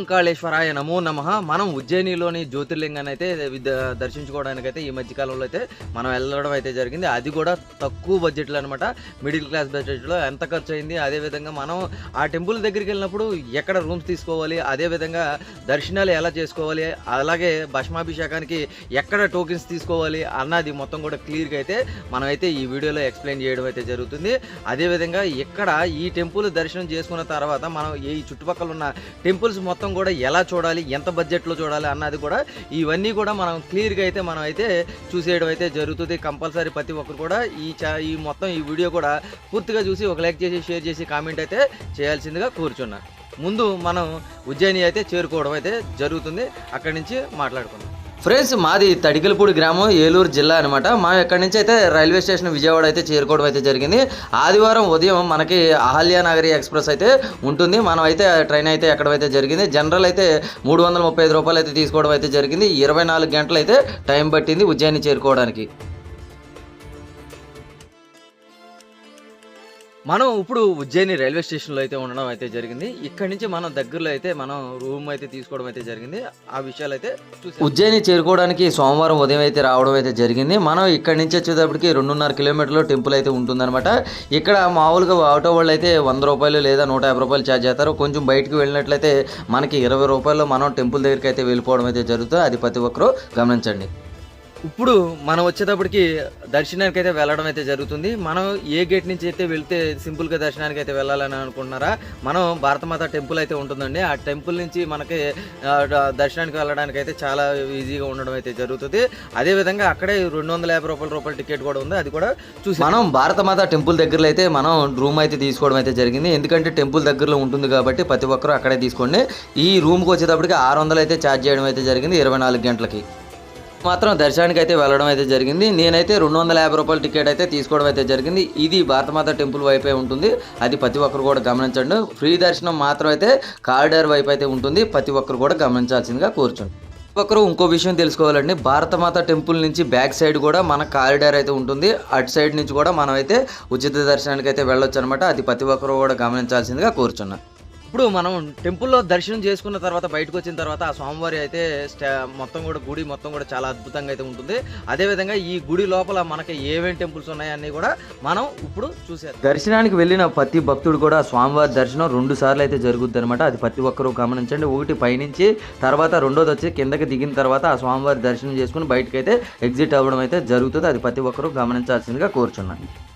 మహాకాళేశ్వరాయ నమో నమ. మనం ఉజ్జయినిలోని జ్యోతిర్లింగాన్ని అయితే దర్శించుకోవడానికి అయితే ఈ మధ్య కాలంలో అయితే మనం వెళ్ళడం అయితే జరిగింది. అది కూడా తక్కువ బడ్జెట్లో అనమాట మిడిల్ క్లాస్ బడ్జెట్లో ఎంత ఖర్చు అయింది అదేవిధంగా మనం ఆ టెంపుల్ దగ్గరికి వెళ్ళినప్పుడు ఎక్కడ రూమ్స్ తీసుకోవాలి అదేవిధంగా దర్శనాలు ఎలా చేసుకోవాలి అలాగే భస్మాభిషేకానికి ఎక్కడ టోకెన్స్ తీసుకోవాలి అన్నది మొత్తం కూడా క్లియర్గా అయితే మనం అయితే ఈ వీడియోలో ఎక్స్ప్లెయిన్ చేయడం అయితే జరుగుతుంది. అదేవిధంగా ఇక్కడ ఈ టెంపుల్ దర్శనం చేసుకున్న తర్వాత మనం ఈ చుట్టుపక్కల ఉన్న టెంపుల్స్ మొత్తం కూడా ఎలా చూడాలి ఎంత బడ్జెట్లో చూడాలి అన్నది కూడా ఇవన్నీ కూడా మనం క్లియర్గా అయితే మనం అయితే చూసేయడం అయితే జరుగుతుంది. కంపల్సరీ ప్రతి ఒక్కరు కూడా ఈ చా ఈ మొత్తం ఈ వీడియో కూడా పూర్తిగా చూసి ఒక లైక్ చేసి షేర్ చేసి కామెంట్ అయితే చేయాల్సిందిగా కూర్చున్నా. ముందు మనం ఉజ్జయిని అయితే చేరుకోవడం అయితే జరుగుతుంది. అక్కడి నుంచి మాట్లాడుకుందాం. ఫ్రెండ్స్ మాది తడికలపూడి గ్రామం ఏలూరు జిల్లా అనమాట మా ఎక్కడి నుంచి అయితే రైల్వే స్టేషన్ విజయవాడ అయితే చేరుకోవడం అయితే జరిగింది. ఆదివారం ఉదయం మనకి అహల్యానగరి ఎక్స్ప్రెస్ అయితే ఉంటుంది. మనం అయితే ట్రైన్ అయితే ఎక్కడమైతే జరిగింది. జనరల్ అయితే మూడు వందల ముప్పై ఐదు రూపాయలు అయితే తీసుకోవడం అయితే జరిగింది. ఇరవై నాలుగు గంటలు అయితే టైం పట్టింది ఉజ్జయిని చేరుకోవడానికి. మనం ఇప్పుడు ఉజ్జయిని రైల్వే స్టేషన్లో అయితే ఉండడం అయితే జరిగింది. ఇక్కడ నుంచి మనం దగ్గరలో అయితే మనం రూమ్ అయితే తీసుకోవడం అయితే జరిగింది. ఆ విషయాలు అయితే ఉజ్జయిని చేరుకోవడానికి సోమవారం ఉదయం అయితే రావడం అయితే జరిగింది. మనం ఇక్కడ నుంచి వచ్చేటప్పటికి రెండున్నర కిలోమీటర్లు టెంపుల్ అయితే ఉంటుందన్నమాట. ఇక్కడ మామూలుగా ఆటో వాళ్ళు అయితే వంద రూపాయలు లేదా నూట యాభై రూపాయలు ఛార్జ్ చేస్తారు. కొంచెం బయటకు వెళ్ళినట్లయితే మనకి ఇరవై రూపాయలు మనం టెంపుల్ దగ్గరికి అయితే వెళ్ళిపోవడం అయితే జరుగుతుంది. అది ప్రతి ఒక్కరూ గమనించండి. ఇప్పుడు మనం వచ్చేటప్పటికి దర్శనానికి అయితే వెళ్ళడం అయితే జరుగుతుంది. మనం ఏ గేట్ నుంచి అయితే వెళ్తే సింపుల్గా దర్శనానికి అయితే వెళ్ళాలని అనుకుంటున్నారా? మనం భారతమాత టెంపుల్ అయితే ఉంటుందండి. ఆ టెంపుల్ నుంచి మనకి దర్శనానికి వెళ్ళడానికి అయితే చాలా ఈజీగా ఉండడం అయితే జరుగుతుంది. అదేవిధంగా అక్కడే రెండు వందల యాభై రూపాయల రూపాయల టికెట్ కూడా ఉంది. అది కూడా చూసి మనం భారతమాత టెంపుల్ దగ్గరలో అయితే మనం రూమ్ అయితే తీసుకోవడం అయితే జరిగింది. ఎందుకంటే టెంపుల్ దగ్గరలో ఉంటుంది కాబట్టి ప్రతి ఒక్కరూ అక్కడే తీసుకోండి. ఈ రూమ్కి వచ్చేటప్పటికి ఆరు వందలు అయితే ఛార్జ్ చేయడం అయితే జరిగింది ఇరవై నాలుగు గంటలకి. మాత్రం దర్శనానికి అయితే వెళ్ళడం అయితే జరిగింది. నేనైతే రెండు వందల యాభై రూపాయల టికెట్ అయితే తీసుకోవడం అయితే జరిగింది. ఇది భారతమాత టెంపుల్ వైపే ఉంటుంది. అది ప్రతి ఒక్కరు కూడా గమనించండి. ఫ్రీ దర్శనం మాత్రం అయితే కారిడార్ వైపు అయితే ఉంటుంది. ప్రతి ఒక్కరు కూడా గమనించాల్సిందిగా కోరుచండి ఒక్కరు ఇంకో విషయం తెలుసుకోవాలండి. భారతమాత టెంపుల్ నుంచి బ్యాక్ సైడ్ కూడా మన కారిడార్ అయితే ఉంటుంది. అటు సైడ్ నుంచి కూడా మనం అయితే ఉచిత దర్శనానికి అయితే వెళ్ళొచ్చు అనమాట అది ప్రతి ఒక్కరు కూడా గమనించాల్సిందిగా కోరుచున్నాను. ఇప్పుడు మనం టెంపుల్లో దర్శనం చేసుకున్న తర్వాత బయటకు వచ్చిన తర్వాత ఆ స్వామివారి అయితే స్టా- మొత్తం కూడా గుడి మొత్తం కూడా చాలా అద్భుతంగా అయితే ఉంటుంది. అదేవిధంగా ఈ గుడి లోపల మనకి ఏమేమి టెంపుల్స్ ఉన్నాయన్నీ కూడా మనం ఇప్పుడు చూసే దర్శనానికి వెళ్ళిన ప్రతి భక్తుడు కూడా స్వామివారి దర్శనం రెండు సార్లు అయితే జరుగుద్ది అనమాట అది ప్రతి ఒక్కరూ గమనించండి. ఒకటి పైనుంచి తర్వాత రెండోది వచ్చి కిందకి దిగిన తర్వాత ఆ స్వామివారి దర్శనం చేసుకుని బయటకు అయితే ఎగ్జిట్ అవ్వడం అయితే జరుగుతుంది. అది ప్రతి ఒక్కరూ గమనించాల్సిందిగా కోరుచున్నాను.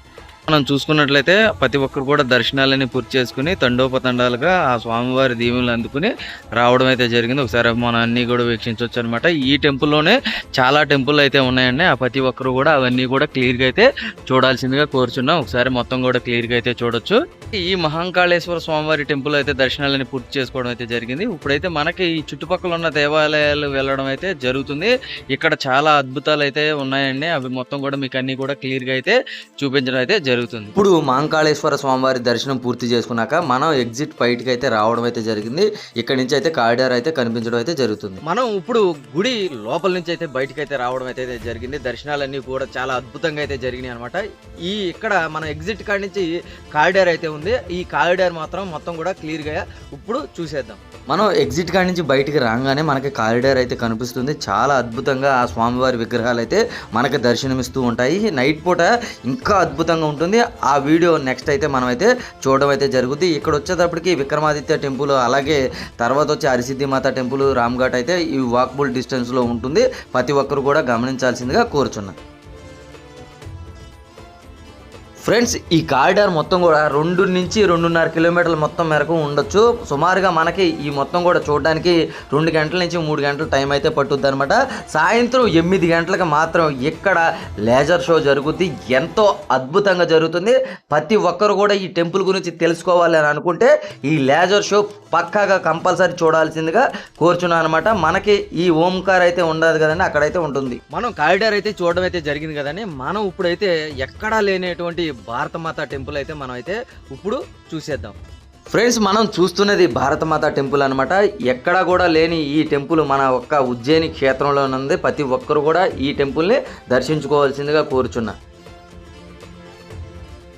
మనం చూసుకున్నట్లయితే ప్రతి ఒక్కరు కూడా దర్శనాలని పూర్తి చేసుకుని తండోపతండాలుగా ఆ స్వామివారి దీవెనలు అందుకుని రావడం అయితే జరిగింది. ఒకసారి మనం అన్ని కూడా వీక్షించవచ్చు అనమాట ఈ టెంపుల్లోనే చాలా టెంపుల్ అయితే ఉన్నాయండి. ఆ ప్రతి ఒక్కరు కూడా అవన్నీ కూడా క్లియర్గా అయితే చూడాల్సిందిగా కోరుచున్నాం. ఒకసారి మొత్తం కూడా క్లియర్గా అయితే చూడొచ్చు. ఈ మహంకాళేశ్వర స్వామివారి టెంపుల్ అయితే దర్శనాలని పూర్తి చేసుకోవడం అయితే జరిగింది. ఇప్పుడైతే మనకి ఈ చుట్టుపక్కల ఉన్న దేవాలయాలు వెళ్ళడం అయితే జరుగుతుంది. ఇక్కడ చాలా అద్భుతాలు అయితే ఉన్నాయండి. అవి మొత్తం కూడా మీకు అన్ని కూడా క్లియర్గా అయితే చూపించడం అయితే జరుగుతుంది. ఇప్పుడు మహంకాళేశ్వర స్వామివారి దర్శనం పూర్తి చేసుకున్నాక మనం ఎగ్జిట్ బయటకి అయితే రావడం అయితే జరిగింది. ఇక్కడ నుంచి అయితే కారిడార్ అయితే కనిపించడం అయితే జరుగుతుంది. మనం ఇప్పుడు గుడి లోపల నుంచి అయితే బయటకి అయితే రావడం అయితే జరిగింది. దర్శనాలన్నీ కూడా చాలా అద్భుతంగా అయితే జరిగినాయి అనమాట ఈ ఇక్కడ మన ఎగ్జిట్ కాడి నుంచి కారిడార్ అయితే ఉంది. ఈ కారిడార్ మాత్రం మొత్తం కూడా క్లియర్గా ఇప్పుడు చూసేద్దాం. మనం ఎగ్జిట్ కాడి నుంచి బయటికి రాగానే మనకి కారిడార్ అయితే కనిపిస్తుంది. చాలా అద్భుతంగా ఆ స్వామివారి విగ్రహాలు అయితే మనకి దర్శనమిస్తూ ఉంటాయి. నైట్ పూట ఇంకా అద్భుతంగా ఉంటుంది ఆ వీడియో నెక్స్ట్ అయితే మనం అయితే చూడడం అయితే జరుగుతుంది ఇక్కడ వచ్చేటప్పటికి విక్రమాదిత్య టెంపుల్ అలాగే తర్వాత వచ్చి హరిసిద్ధి మాత టెంపుల్ రామ్ఘాట్ అయితే ఈ వాక్బుల్ డిస్టెన్స్లో ఉంటుంది. ప్రతి ఒక్కరు కూడా గమనించాల్సిందిగా కోరుచున్నాను ఫ్రెండ్స్ ఈ కారిడార్ మొత్తం కూడా రెండు నుంచి రెండున్నర కిలోమీటర్ల మొత్తం మేరకు ఉండొచ్చు. సుమారుగా మనకి ఈ మొత్తం కూడా చూడడానికి రెండు గంటల నుంచి మూడు గంటల టైం అయితే పట్టుద్ది అనమాట సాయంత్రం ఎనిమిది గంటలకు మాత్రం ఇక్కడ లేజర్ షో జరుగుద్ది. ఎంతో అద్భుతంగా జరుగుతుంది. ప్రతి ఒక్కరు కూడా ఈ టెంపుల్ గురించి తెలుసుకోవాలి అని అనుకుంటే ఈ లేజర్ షో పక్కాగా కంపల్సరీ చూడాల్సిందిగా కోరుచున్నాను అనమాట మనకి ఈ ఓంకార్ అయితే ఉండదు కదండి అక్కడైతే ఉంటుంది. మనం కారిడార్ అయితే చూడడం అయితే జరిగింది కదండి. మనం ఇప్పుడైతే ఎక్కడా లేనటువంటి భారతమాత టెంపుల్ అయితే మనం అయితే ఇప్పుడు చూసేద్దాం. ఫ్రెండ్స్ మనం చూస్తున్నది భారతమాత టెంపుల్ అనమాట ఎక్కడా కూడా లేని ఈ టెంపుల్ మన ఒక్క ఉజ్జయిని క్షేత్రంలో ఉంది ప్రతి ఒక్కరు కూడా ఈ టెంపుల్ని దర్శించుకోవాల్సిందిగా కోరుచున్నా.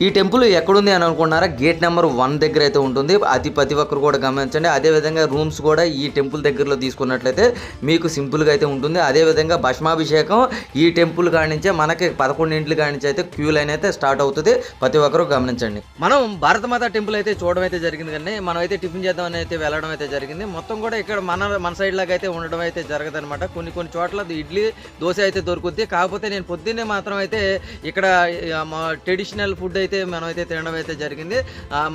ఈ టెంపుల్ ఎక్కడుంది అని అనుకుంటున్నారా? గేట్ నెంబర్ వన్ దగ్గర అయితే ఉంటుంది. అది ప్రతి ఒక్కరు కూడా గమనించండి. అదేవిధంగా రూమ్స్ కూడా ఈ టెంపుల్ దగ్గరలో తీసుకున్నట్లయితే మీకు సింపుల్గా అయితే ఉంటుంది. అదేవిధంగా భస్మాభిషేకం ఈ టెంపుల్ కాడి మనకి పదకొండింటి కాడి నుంచి అయితే క్యూ లైన్ అయితే స్టార్ట్ అవుతుంది. ప్రతి ఒక్కరు గమనించండి. మనం భారతమాత టెంపుల్ అయితే చూడడం అయితే జరిగింది కానీ మనం అయితే టిఫిన్ చేద్దామని అయితే వెళ్ళడం అయితే జరిగింది. మొత్తం కూడా ఇక్కడ మన మన సైడ్ లాగా అయితే ఉండడం అయితే జరగదు అనమాట కొన్ని కొన్ని చోట్ల ఇడ్లీ దోశ అయితే దొరుకుద్ది. కాకపోతే నేను పొద్దున్నే మాత్రం అయితే ఇక్కడ మా ట్రెడిషనల్ ఫుడ్ అయితే మనం అయితే తినడం అయితే జరిగింది.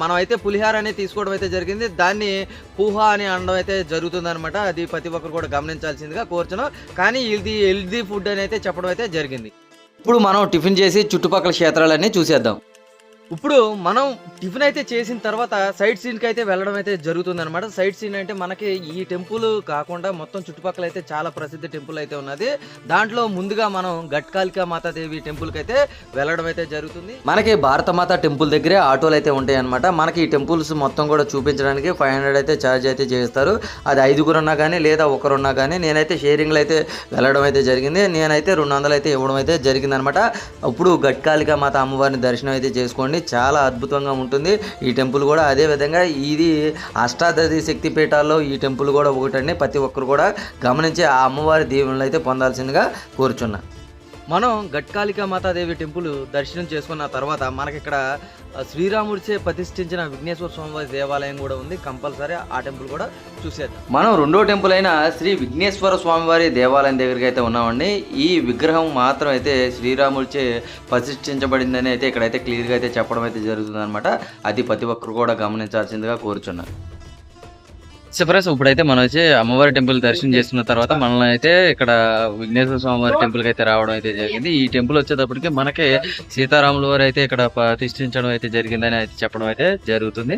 మనం అయితే పులిహార అనేది తీసుకోవడం అయితే జరిగింది. దాన్ని పూహా అని అనడం అయితే జరుగుతుందనమాట అది ప్రతి ఒక్కరు కూడా గమనించాల్సిందిగా కోరుచున్నాం. కానీ ఇది హెల్దీ ఫుడ్ అని అయితే చెప్పడం అయితే జరిగింది. ఇప్పుడు మనం టిఫిన్ చేసి చుట్టుపక్కల క్షేత్రాలన్నీ చూసేద్దాం. ఇప్పుడు మనం టిఫిన్ అయితే చేసిన తర్వాత సైట్ సీన్కి అయితే వెళ్ళడం అయితే జరుగుతుంది అనమాట సైడ్ సీన్ అంటే మనకి ఈ టెంపుల్ కాకుండా మొత్తం చుట్టుపక్కల అయితే చాలా ప్రసిద్ధ టెంపుల్ అయితే ఉన్నది. దాంట్లో ముందుగా మనం గట్కాలికా మాతాదేవి టెంపుల్కి అయితే వెళ్ళడం అయితే జరుగుతుంది. మనకి భారతమాత టెంపుల్ దగ్గరే ఆటోలు అయితే ఉంటాయి అనమాట మనకి ఈ టెంపుల్స్ మొత్తం కూడా చూపించడానికి ఫైవ్ హండ్రెడ్ అయితే ఛార్జ్ అయితే చేస్తారు. అది ఐదుగురు ఉన్నా కానీ లేదా ఒకరున్నా కానీ నేనైతే షేరింగ్లో అయితే వెళ్ళడం అయితే జరిగింది. నేనైతే రెండు వందలు అయితే ఇవ్వడం అయితే జరిగింది అనమాట అప్పుడు గట్కాలికా మాత అమ్మవారిని దర్శనం అయితే చేసుకోండి. చాలా అద్భుతంగా ఉంటుంది ఈ టెంపుల్ కూడా అదే విధంగా ఇది అష్టాదశి శక్తి పీఠాల్లో ఈ టెంపుల్ కూడా ఒకటండి. ప్రతి ఒక్కరు కూడా గమనించి ఆ అమ్మవారి దీవెనలు అయితే పొందాల్సిందిగా కోరుచున్నాను మనం గట్కాలిక మాతాదేవి టెంపుల్ దర్శనం చేసుకున్న తర్వాత మనకి ఇక్కడ శ్రీరాముడిచే ప్రతిష్ఠించిన విఘ్నేశ్వర స్వామివారి దేవాలయం కూడా ఉంది. కంపల్సరీ ఆ టెంపుల్ కూడా చూసేద్దాం. మనం రెండో టెంపుల్ అయిన శ్రీ విఘ్నేశ్వర స్వామివారి దేవాలయం దగ్గరికి అయితే ఉన్నామండి. ఈ విగ్రహం మాత్రం అయితే శ్రీరాముడిచే ప్రతిష్ఠించబడిందని అయితే ఇక్కడైతే క్లియర్గా అయితే చెప్పడం అయితే జరుగుతుంది అనమాట అది ప్రతి ఒక్కరు కూడా గమనించాల్సిందిగా కోరుచున్నాను చెప్పరేస్ ఇప్పుడైతే మనం వచ్చి అమ్మవారి టెంపుల్ దర్శనం చేసుకున్న తర్వాత మనల్ని అయితే ఇక్కడ విఘ్నేశ్వర స్వామివారి టెంపుల్కి అయితే రావడం అయితే జరిగింది. ఈ టెంపుల్ వచ్చేటప్పటికి మనకి సీతారాముల వారు అయితే ఇక్కడ ప్రతిష్ఠించడం అయితే జరిగిందని అయితే చెప్పడం అయితే జరుగుతుంది.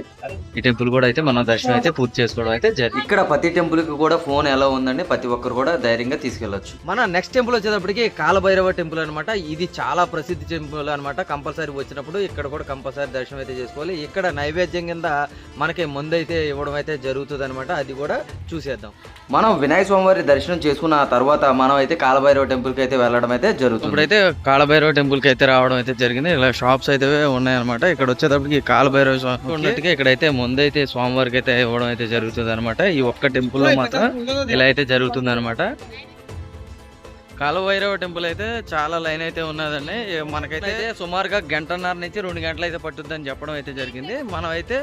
ఈ టెంపుల్ కూడా అయితే మనం దర్శనం అయితే పూర్తి చేసుకోవడం అయితే జరిగింది. ఇక్కడ ప్రతి టెంపుల్కి కూడా ఫోన్ ఎలా ఉందండి. ప్రతి ఒక్కరు కూడా ధైర్యంగా తీసుకెళ్ళొచ్చు మన నెక్స్ట్ టెంపుల్ వచ్చేటప్పటికి కాలభైరవ టెంపుల్ అనమాట ఇది చాలా ప్రసిద్ధి టెంపుల్ అనమాట కంపల్సరీ వచ్చినప్పుడు ఇక్కడ కూడా కంపల్సరీ దర్శనం అయితే చేసుకోవాలి. ఇక్కడ నైవేద్యం కింద మనకి ముందు అయితే ఇవ్వడం అయితే జరుగుతుంది అనమాట అది కూడా చూసేద్దాం. మనం వినాయక స్వామివారి దర్శనం చేసుకున్న తర్వాత మనం అయితే కాలభైరవ టెంపుల్కి అయితే వెళ్ళడం అయితే జరుగుతుంది. ఇప్పుడైతే కాళభైరవ టెంపుల్కి అయితే రావడం అయితే జరిగింది. ఇలా షాప్స్ అయితే ఉన్నాయన్నమాట. ఇక్కడ వచ్చేటప్పటికి కాళభైరవ స్వామి ఉన్నట్టుగా ఇక్కడైతే ముందైతే స్వామివారికి అయితే ఇవ్వడం అయితే జరుగుతుంది అనమాట ఈ ఒక్క టెంపుల్లో మాత్రం ఇలా అయితే జరుగుతుంది అనమాట కాలభైరవ టెంపుల్ అయితే చాలా లైన్ అయితే ఉన్నదండి. మనకైతే సుమారుగా గంటన్నర నుంచి రెండు గంటలు అయితే పట్టుద్దని చెప్పడం అయితే జరిగింది. మనం అయితే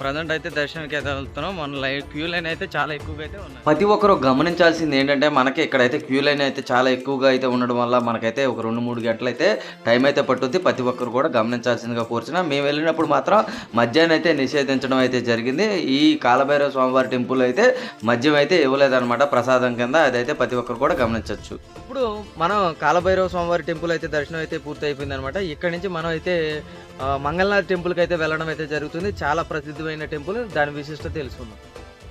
ప్రజెంట్ అయితే దర్శనానికి అయితే వెళ్తున్నాం. మన లైన్ క్యూ లైన్ అయితే చాలా ఎక్కువగా అయితే ఉన్నాయి ప్రతి ఒక్కరు గమనించాల్సింది ఏంటంటే మనకి ఇక్కడైతే క్యూ లైన్ అయితే చాలా ఎక్కువగా అయితే ఉండడం వల్ల మనకైతే ఒక రెండు మూడు గంటలు అయితే టైం అయితే పట్టుద్ది. ప్రతి ఒక్కరు కూడా గమనించాల్సిందిగా కోరుచున్నా. మేము వెళ్ళినప్పుడు మాత్రం మద్యాన్ని అయితే నిషేధించడం అయితే జరిగింది. ఈ కాలభైరవ స్వామివారి టెంపుల్ అయితే మద్యం అయితే ఇవ్వలేదన్నమాట ప్రసాదం కింద. అదైతే ప్రతి ఒక్కరు కూడా గమనించవచ్చు ఇప్పుడు మనం కాలభైరవ స్వామివారి టెంపుల్ అయితే దర్శనం అయితే పూర్తి అయిపోయింది అనమాట ఇక్కడ నుంచి మనం అయితే మంగళనాథ్ టెంపుల్కి అయితే వెళ్ళడం అయితే జరుగుతుంది. చాలా ప్రసిద్ధమైన టెంపుల్. దాని విశిష్టత తెలుసుకుందాం.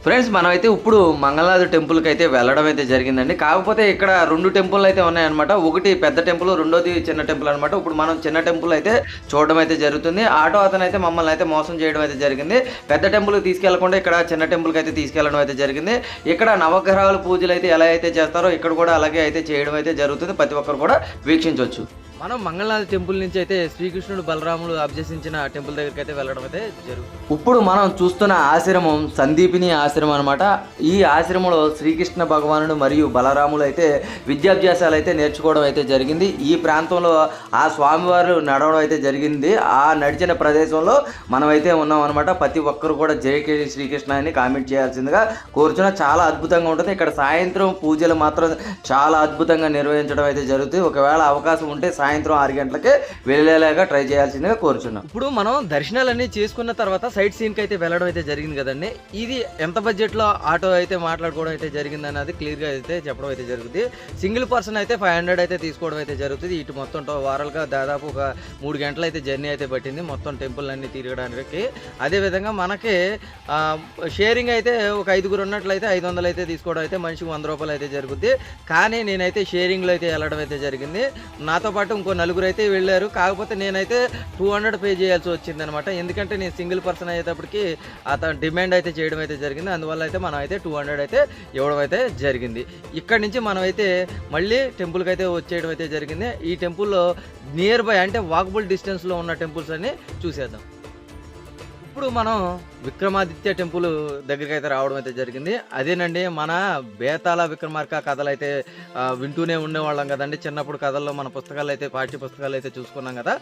ఫ్రెండ్స్ మనమైతే ఇప్పుడు మంగళనాథ్ టెంపుల్కి అయితే వెళ్ళడం అయితే జరిగిందండి. కాకపోతే ఇక్కడ రెండు టెంపుల్ అయితే ఉన్నాయన్నమాట. ఒకటి పెద్ద టెంపుల్ రెండోది చిన్న టెంపుల్ అనమాట ఇప్పుడు మనం చిన్న టెంపుల్ అయితే చూడడం అయితే జరుగుతుంది. ఆటో అతను అయితే మమ్మల్ని అయితే మోసం చేయడం అయితే జరిగింది. పెద్ద టెంపుల్కి తీసుకెళ్ళకుండా ఇక్కడ చిన్న టెంపుల్కి అయితే తీసుకెళ్ళడం అయితే జరిగింది. ఇక్కడ నవగ్రహాల పూజలు అయితే ఎలా అయితే చేస్తారో ఇక్కడ కూడా అలాగే అయితే చేయడం అయితే జరుగుతుంది. ప్రతి ఒక్కరు కూడా వీక్షించవచ్చు మనం మంగళనాథ్ టెంపుల్ నుంచి అయితే శ్రీకృష్ణుడు బలరాముడు అభ్యసించిన టెంపుల్ దగ్గరికి అయితే వెళ్ళడం అయితే జరుగుతుంది ఇప్పుడు మనం చూస్తున్న ఆశ్రమం సందీపిని ఆశ్రమం అనమాట ఈ ఆశ్రమంలో శ్రీకృష్ణ భగవానుడు మరియు బలరాములు అయితే విద్యాభ్యాసాలు అయితే నేర్చుకోవడం అయితే జరిగింది. ఈ ప్రాంతంలో ఆ స్వామివారు నడవడం అయితే జరిగింది. ఆ నడిచిన ప్రదేశంలో మనమైతే ఉన్నాం అనమాట ప్రతి ఒక్కరు కూడా జై శ్రీకృష్ణ అని కామెంట్ చేయాల్సిందిగా కోరుచున్న. చాలా అద్భుతంగా ఉంటుంది. ఇక్కడ సాయంత్రం పూజలు మాత్రం చాలా అద్భుతంగా నిర్వహించడం అయితే జరుగుతుంది. ఒకవేళ అవకాశం ఉంటే సాయంత్రం సాయంత్రం ఆరు గంటలకే వెళ్ళేలాగా ట్రై చేయాల్సిందిగా కోరుచున్నాం. ఇప్పుడు మనం దర్శనాలన్నీ చేసుకున్న తర్వాత సైట్ సీన్కి అయితే వెళ్ళడం అయితే జరిగింది కదండి. ఇది ఎంత బడ్జెట్లో ఆటో అయితే మాట్లాడుకోవడం అయితే జరిగింది అన్నది క్లియర్గా అయితే చెప్పడం అయితే జరుగుతుంది సింగిల్ పర్సన్ అయితే ఫైవ్ హండ్రెడ్ అయితే తీసుకోవడం అయితే జరుగుతుంది ఇటు మొత్తం వారాలుగా దాదాపు ఒక మూడు గంటలు అయితే జర్నీ అయితే పట్టింది. మొత్తం టెంపుల్ అన్ని తిరగడానికి. అదేవిధంగా మనకి షేరింగ్ అయితే ఒక ఐదుగురు ఉన్నట్లయితే ఐదు వందలు అయితే తీసుకోవడం అయితే మనిషికి వంద రూపాయలు అయితే జరుగుద్ది. కానీ నేనైతే షేరింగ్లో అయితే వెళ్ళడం అయితే జరిగింది. నాతో పాటు ఇంకో నలుగురు అయితే వెళ్ళారు. కాకపోతే నేనైతే టూ హండ్రెడ్ పే చేయాల్సి వచ్చింది అనమాట ఎందుకంటే నేను సింగిల్ పర్సన్ అయ్యేటప్పటికి అతను డిమాండ్ అయితే చేయడం అయితే జరిగింది. అందువల్ల అయితే మనం అయితే టూ హండ్రెడ్ అయితే ఇవ్వడం అయితే జరిగింది. ఇక్కడ నుంచి మనం అయితే మళ్ళీ టెంపుల్కి అయితే వచ్చేయడం అయితే జరిగింది. ఈ టెంపుల్లో నియర్ బై అంటే వాకబుల్ డిస్టెన్స్లో ఉన్న టెంపుల్స్ అన్ని చూసేద్దాం. ఇప్పుడు మనం విక్రమాదిత్య టెంపుల్ దగ్గరికి అయితే రావడం అయితే జరిగింది. అదేనండి మన బేతాల విక్రమార్క కథలు అయితే వింటూనే ఉండేవాళ్ళం కదండి. చిన్నప్పుడు కథల్లో మన పుస్తకాలు అయితే పాఠ్య పుస్తకాలు అయితే చూసుకున్నాం కదా.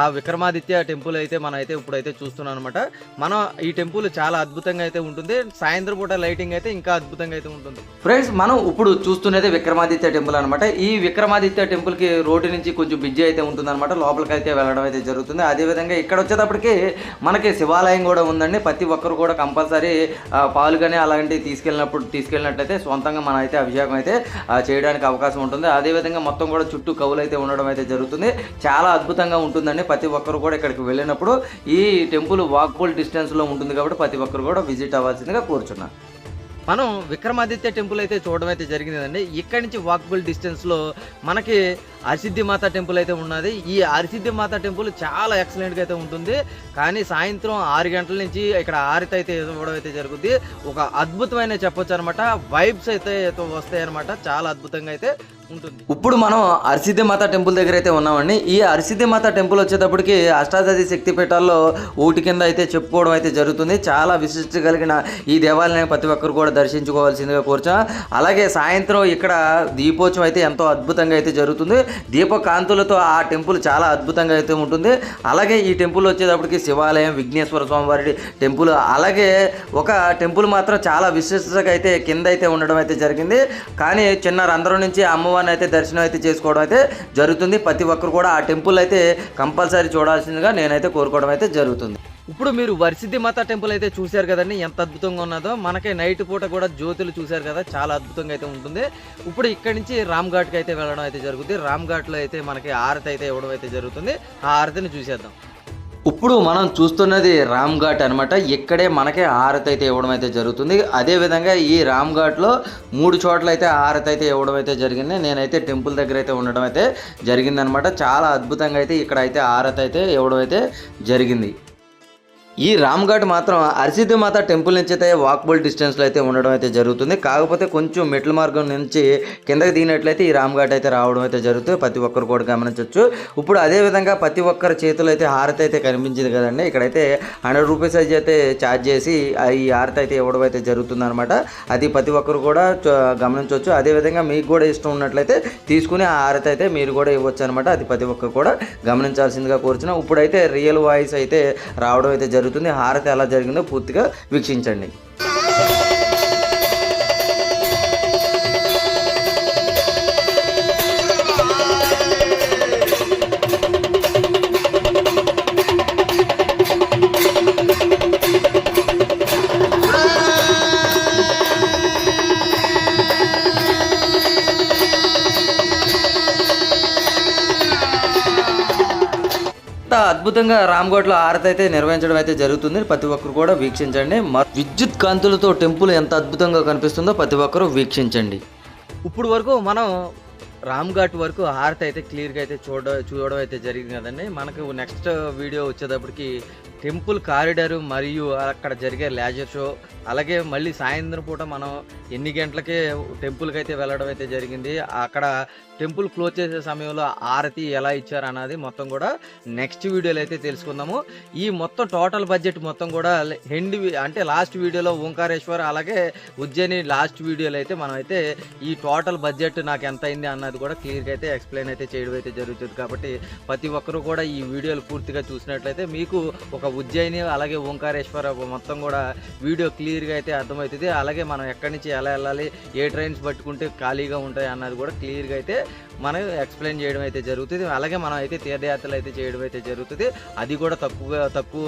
ఆ విక్రమాదిత్య టెంపుల్ అయితే మనం అయితే ఇప్పుడైతే చూస్తున్నాం అనమాట మనం ఈ టెంపుల్ చాలా అద్భుతంగా అయితే ఉంటుంది. సాయంత్రం పూట లైటింగ్ అయితే ఇంకా అద్భుతంగా అయితే ఉంటుంది. ఫ్రెండ్స్ మనం ఇప్పుడు చూస్తున్నది విక్రమాదిత్య టెంపుల్ అనమాట ఈ విక్రమాదిత్య టెంపుల్కి రోడ్డు నుంచి కొంచెం బిజీ అయితే ఉంటుంది అనమాట లోపలికి అయితే వెళ్ళడం అయితే జరుగుతుంది. అదే విధంగా ఇక్కడ వచ్చేటప్పటికి మనకి శివాలయం కూడా ఉందండి. ప్రతి ఒక్కరు కూడా కంపల్సరీ పాలు కానీ అలాంటివి తీసుకెళ్ళినప్పుడు తీసుకెళ్ళినట్లయితే సొంతంగా మనం అయితే అభిషేకం అయితే చేయడానికి అవకాశం ఉంటుంది. అదే విధంగా మొత్తం కూడా చుట్టూ కవులు అయితే ఉండడం అయితే జరుగుతుంది. చాలా అద్భుతంగా ఉంటుందండి. ప్రతి ఒక్కరు కూడా ఇక్కడికి వెళ్ళినప్పుడు ఈ టెంపుల్ వాక్బుల్ డిస్టెన్స్లో ఉంటుంది కాబట్టి ప్రతి ఒక్కరు కూడా విజిట్ అవ్వాల్సిందిగా కోరుచున్నాను. మనం విక్రమాదిత్య టెంపుల్ అయితే చూడడం అయితే జరిగిందండి. ఇక్కడి నుంచి వాక్బుల్ డిస్టెన్స్లో మనకి అరిసిద్ధి మాత టెంపుల్ అయితే ఉన్నది. ఈ అరిసిద్ధి మాత టెంపుల్ చాలా ఎక్సలెంట్గా అయితే ఉంటుంది. కానీ సాయంత్రం ఆరు గంటల నుంచి ఇక్కడ ఆరిత అయితే ఇవ్వడం అయితే జరుగుద్ది. ఒక అద్భుతమైన చెప్పొచ్చు అనమాట వైబ్స్ అయితే వస్తాయి అనమాట చాలా అద్భుతంగా అయితే ఉంటుంది. ఇప్పుడు మనం అరిసిద్ధి మాత టెంపుల్ దగ్గర అయితే ఉన్నామండి. ఈ అరిసిద్ధి మాత టెంపుల్ వచ్చేటప్పటికి అష్టాదశి శక్తి పీఠాల్లో ఊటి కింద అయితే చెప్పుకోవడం అయితే జరుగుతుంది. చాలా విశిష్ట కలిగిన ఈ దేవాలయాన్ని ప్రతి ఒక్కరు కూడా దర్శించుకోవాల్సిందిగా కోరుచా. అలాగే సాయంత్రం ఇక్కడ దీపోత్సవం అయితే ఎంతో అద్భుతంగా అయితే జరుగుతుంది. దీపకాంతులతో ఆ టెంపుల్ చాలా అద్భుతంగా అయితే ఉంటుంది. అలాగే ఈ టెంపుల్ వచ్చేటప్పటికి శివాలయం విఘ్నేశ్వర స్వామివారి టెంపుల్. అలాగే ఒక టెంపుల్ మాత్రం చాలా విశిష్టగా అయితే కింద అయితే ఉండడం అయితే జరిగింది. కానీ చిన్న రంధ్రం నుంచి అమ్మవారిని అయితే దర్శనం అయితే చేసుకోవడం అయితే జరుగుతుంది. ప్రతి ఒక్కరు కూడా ఆ టెంపుల్ అయితే కంపల్సరీ చూడాల్సిందిగా నేనైతే కోరుకోవడం అయితే జరుగుతుంది. ఇప్పుడు మీరు వరిసిద్ధి మాత టెంపుల్ అయితే చూశారు కదండి ఎంత అద్భుతంగా ఉన్నదో. మనకి నైట్ పూట కూడా జ్యోతులు చూశారు కదా చాలా అద్భుతంగా అయితే ఉంటుంది. ఇప్పుడు ఇక్కడి నుంచి రామ్ ఘాట్కి అయితే వెళ్ళడం అయితే జరుగుతుంది రామ్ ఘాట్లో అయితే మనకి ఆరతి అయితే ఇవ్వడం అయితే జరుగుతుంది. ఆ ఆరతిని చూసేద్దాం. ఇప్పుడు మనం చూస్తున్నది రామ్ ఘాట్ అనమాట ఇక్కడే మనకి హారతి అయితే ఇవ్వడం అయితే జరుగుతుంది. అదే విధంగా ఈ రామ్ ఘాట్లో మూడు చోట్ల అయితే హారతి అయితే ఇవ్వడం అయితే జరిగింది. నేనైతే టెంపుల్ దగ్గర అయితే ఉండడం అయితే జరిగిందనమాట చాలా అద్భుతంగా అయితే ఇక్కడ అయితే హారతి అయితే ఇవ్వడం అయితే జరిగింది. ఈ రామ్ ఘాట్ మాత్రం అరిసిద్ధి మాత టెంపుల్ నుంచి అయితే వాక్బుల్ డిస్టెన్స్లో అయితే ఉండడం అయితే జరుగుతుంది. కాకపోతే కొంచెం మెట్ల మార్గం నుంచి కిందకి దిగినట్లయితే ఈ రామ్ ఘాట్ అయితే రావడం అయితే జరుగుతుంది. ప్రతి ఒక్కరు కూడా గమనించవచ్చు ఇప్పుడు అదే విధంగా ప్రతి ఒక్కరి చేతిలో అయితే హారతి అయితే కనిపించింది కదండి. ఇక్కడైతే హండ్రెడ్ రూపీస్ అయితే ఛార్జ్ చేసి ఆ ఈ హారతి అయితే ఇవ్వడం అయితే జరుగుతుంది అనమాట అది ప్రతి ఒక్కరు కూడా గమనించవచ్చు అదే విధంగా మీకు కూడా ఇష్టం ఉన్నట్లయితే తీసుకుని ఆ హారతి అయితే మీరు కూడా ఇవ్వచ్చు అనమాట అది ప్రతి ఒక్కరు కూడా గమనించాల్సిందిగా కోరుచున్నాం. ఇప్పుడైతే రియల్ వాయిస్ అయితే రావడం అయితే జరుగుతుంది. హారతి ఎలా జరిగిందో పూర్తిగా వీక్షించండి. అద్భుతంగా రామ్గోట్లో హారతి అయితే నిర్వహించడం అయితే జరుగుతుంది. ప్రతి ఒక్కరు కూడా వీక్షించండి. మ- విద్యుత్ కాంతులతో టెంపుల్ ఎంత అద్భుతంగా కనిపిస్తుందో ప్రతి ఒక్కరు వీక్షించండి. ఇప్పుడు వరకు మనం రామ్ ఘాట్ వరకు హారతి అయితే క్లియర్గా అయితే చూడ చూడడం అయితే జరిగింది కదండి. మనకు నెక్స్ట్ వీడియో వచ్చేటప్పటికి టెంపుల్ కారిడార్ మరియు అక్కడ జరిగే లేజర్ షో అలాగే మళ్ళీ సాయంత్రం పూట మనం ఎన్ని గంటలకే టెంపుల్కి అయితే వెళ్ళడం అయితే జరిగింది. అక్కడ టెంపుల్ క్లోజ్ చేసే సమయంలో ఆరతి ఎలా ఇచ్చారు అన్నది మొత్తం కూడా నెక్స్ట్ వీడియోలో అయితే తెలుసుకుందాము. ఈ మొత్తం టోటల్ బడ్జెట్ మొత్తం కూడా హెండ్ అంటే లాస్ట్ వీడియోలో ఓంకారేశ్వర్ అలాగే ఉజ్జయిని లాస్ట్ వీడియోలో అయితే మనం అయితే ఈ టోటల్ బడ్జెట్ నాకు ఎంత అయింది అన్నది కూడా క్లియర్గా అయితే ఎక్స్ప్లెయిన్ అయితే చేయడం అయితే జరుగుతుంది. కాబట్టి ప్రతి ఒక్కరూ కూడా ఈ వీడియోలు పూర్తిగా చూసినట్లయితే మీకు ఒక ఉజ్జయిని అలాగే ఓంకారేశ్వర మొత్తం కూడా వీడియో క్లియర్గా అయితే అర్థమవుతుంది. అలాగే మనం ఎక్కడి నుంచి ఎలా వెళ్ళాలి ఏ ట్రైన్స్ పట్టుకుంటే ఖాళీగా ఉంటాయి అన్నది కూడా క్లియర్గా అయితే మనం ఎక్స్ప్లెయిన్ చేయడం అయితే జరుగుతుంది. అలాగే మనం అయితే తీర్థయాత్రలు అయితే చేయడం అయితే జరుగుతుంది. అది కూడా తక్కువ తక్కువ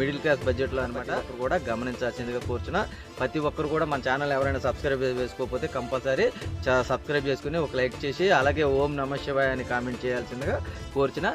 మిడిల్ క్లాస్ బడ్జెట్లో అనమాట కూడా గమనించాల్సిందిగా కూర్చున్న. ప్రతి ఒక్కరు కూడా మన ఛానల్ ఎవరైనా సబ్స్క్రైబ్ చేసుకోకపోతే కంపల్సరీ సబ్స్క్రైబ్ చేసుకుని ఒక లైక్ చేసి అలాగే ఓం నమ శివాయ అని కామెంట్ చేయాల్సిందిగా కోరుచున్న.